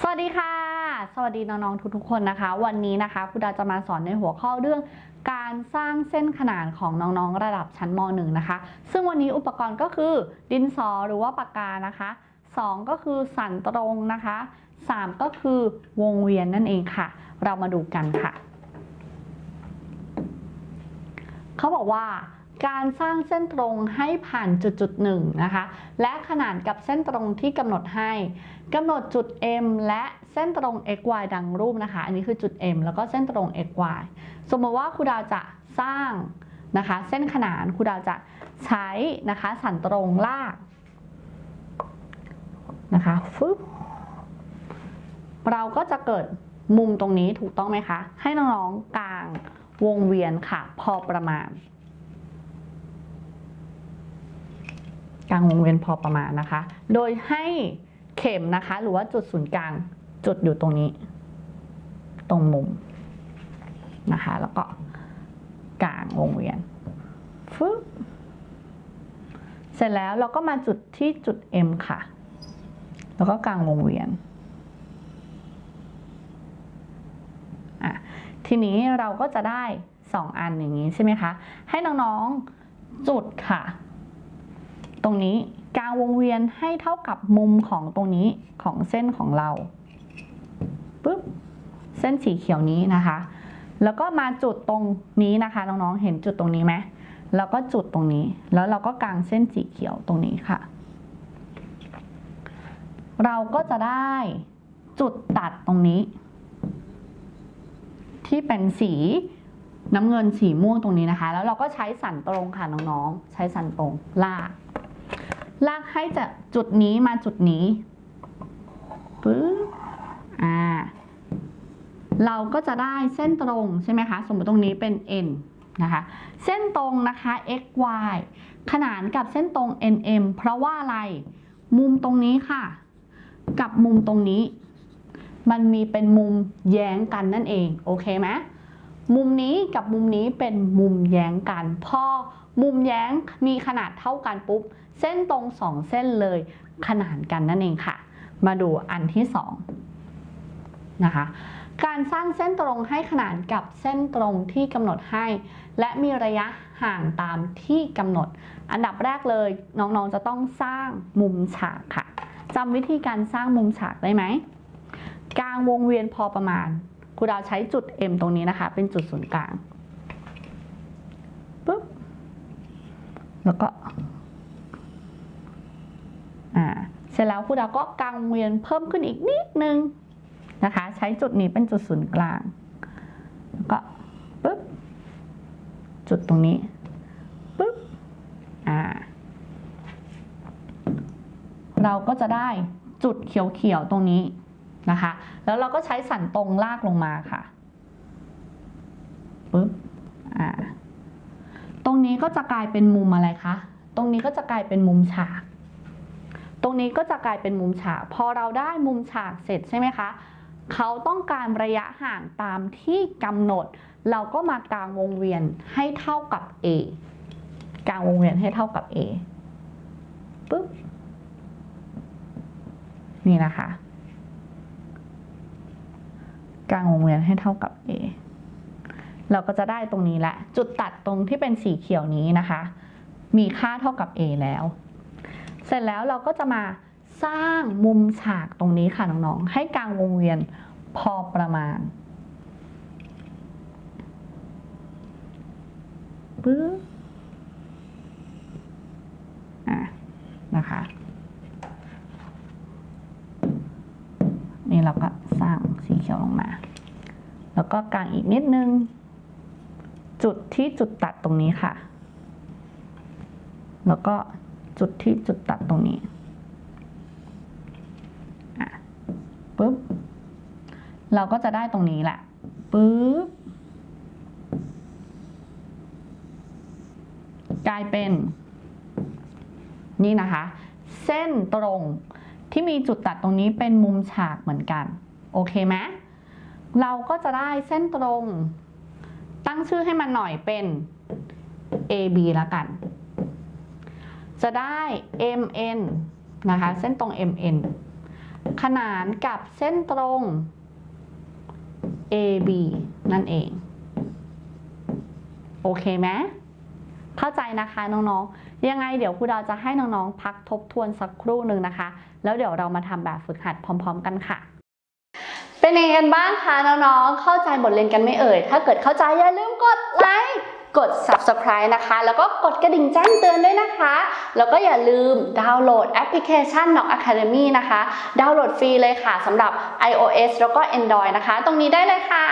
สวัสดีค่ะ สวัสดีน้องๆทุกๆคนนะคะ วันนี้นะคะครูดาจะมาสอนในหัวข้อเรื่องการสร้างเส้นขนานของน้องๆระดับชั้นม .1 นะคะ ซึ่งวันนี้อุปกรณ์ก็คือ ดินสอหรือว่าปากกานะคะ 2 ก็คือสันตรงนะคะ 3 ก็คือวงเวียนนั่นเองค่ะ เรามาดูกันค่ะ เขาบอกว่า การสร้างเส้นตรงให้ผ่านจุดจุดหนึ่งนะคะ และขนานกับเส้นตรงที่กำหนดให้กำหนดจุด M และเส้นตรง x y ดังรูปนะคะ อันนี้คือจุด M แล้วก็เส้นตรง x y สมมติว่าครูดาวจะสร้างนะคะ เส้นขนานครูดาวจะใช้นะคะสันตรงลากนะคะฟึบเราก็จะเกิดมุมตรงนี้ถูกต้องไหมคะ ให้น้องๆกลางวงเวียนค่ะ พอประมาณ กลางวงเวียนพอประมาณนะคะ โดยให้เข็มนะคะ หรือว่าจุดศูนย์กลางจุดอยู่ตรงนี้ ตรงมุมนะคะ แล้วก็กลางวงเวียนฟึบเสร็จแล้วเราก็มาจุดที่จุด M ค่ะ แล้วก็กลางวงเวียนอะทีนี้เราก็จะได้ 2 อันอย่างนี้ใช่ไหมคะ ให้น้องๆจุดค่ะ ตรงนี้กลางวงเวียนให้เท่ากับมุมของตรงนี้ของเส้นของเราปุ๊บเส้นสีเขียวนี้นะคะ แล้วก็มาจุดตรงนี้นะคะน้องๆเห็นจุดตรงนี้ไหมแล้วก็จุดตรงนี้ แล้วเราก็กางเส้นสีเขียวตรงนี้ค่ะ เราก็จะได้จุดตัดตรงนี้ ที่เป็นสีน้ำเงินสีม่วงตรงนี้นะคะ แล้วเราก็ใช้สันตรงค่ะน้องๆ ใช้สันตรงลาก ลากให้จากจุดนี้มาจุดนี้ปึ๊บอ่าเราก็จะได้เส้นตรงใช่ไหมคะ สมมติตรงนี้เป็น n นะคะ เส้นตรงนะคะ x y ขนานกับเส้นตรง n m เพราะว่าอะไร มุมตรงนี้ค่ะ กับมุมตรงนี้ มันมีเป็นมุมแย้งกันนั่นเอง โอเคไหมมุมนี้กับมุมนี้เป็นมุมแย้งกัน พอ มุมแย้งมีขนาดเท่ากันปุ๊บ เส้นตรงสองเส้นเลยขนานกันนั่นเองค่ะ มาดูอันที่สองนะคะการสร้างเส้นตรงให้ขนานกับเส้นตรงที่กำหนดให้ และมีระยะห่างตามที่กำหนด อันดับแรกเลยน้องๆจะต้องสร้างมุมฉากค่ะจำวิธีการสร้างมุมฉากได้ไหมกลางวงเวียนพอประมาณครูดาวใช้จุด M ตรงนี้นะคะ เป็นจุดศูนย์กลางปุ๊บ แล้วก็อ่าเสร็จแล้วครูดาวก็กางวงเวียนเพิ่มขึ้นอีกนิดนึงนะคะ ใช้จุดนี้เป็นจุดศูนย์กลาง แล้วก็ปุ๊บจุดตรงนี้ปุ๊บอ่าเราก็จะได้จุดเขียวๆตรงนี้นะคะ แล้วเราก็ใช้สันตรงลากลงมาค่ะปุ๊บอ่า ตรงนี้ก็จะกลายเป็นมุมอะไรคะ ตรงนี้ก็จะกลายเป็นมุมฉาก ตรงนี้ก็จะกลายเป็นมุมฉาก พอเราได้มุมฉากเสร็จใช่ไหมคะ เขาต้องการระยะห่างตามที่กำหนด เราก็มากางวงเวียนให้เท่ากับ A กางวงเวียนให้เท่ากับ A ปุ๊บ นี่นะคะ กางวงเวียนให้เท่ากับ A เราก็จะได้ตรงนี้แหละ จุดตัดตรงที่เป็นสีเขียวนี้นะคะ มีค่าเท่ากับ A แล้ว เสร็จแล้วเราก็จะมาสร้างมุมฉากตรงนี้ค่ะน้องๆ ให้กลางวงเวียนพอประมาณปึ๊บอะนะคะ นี่เราก็สร้างสีเขียวลงมา แล้วก็กลางอีกนิดนึง จุดที่จุดตัดตรงนี้ค่ะ แล้วก็จุดที่จุดตัดตรงนี้ปุ๊บ เราก็จะได้ตรงนี้แหละปุ๊บ กลายเป็น นี่นะคะ เส้นตรงที่มีจุดตัดตรงนี้เป็นมุมฉากเหมือนกัน โอเคไหมเราก็จะได้เส้นตรง ตั้งชื่อให้มันหน่อยเป็น AB ล้วกัน จะได้ MN นะคะ เส้นตรง MN ขนานกับเส้นตรง AB นั่นเอง โอเคไหมเข้าใจนะคะน้องๆ ยังไงเดี๋ยวครูดาวจะให้น้องๆ พักทบทวนสักครู่หนึ่งนะคะ แล้วเดี๋ยวเรามาทำแบบฝึกหัดพร้อม ๆ กันค่ะ เป็นยังไงกันบ้างคะน้องๆ เข้าใจบทเรียนกันไม่เอ่ย ถ้าเกิดเข้าใจอย่าลืมกดไลค์กด subscribe นะคะ แล้วก็กดกระดิ่งแจ้งเตือนด้วยนะคะ แล้วก็อย่าลืมดาวน์โหลดแอปพลิเคชัน Knock Academy นะคะ ดาวน์โหลดฟรีเลยค่ะสำหรับ iOS แล้วก็ Android นะคะ ตรงนี้ได้เลยค่ะ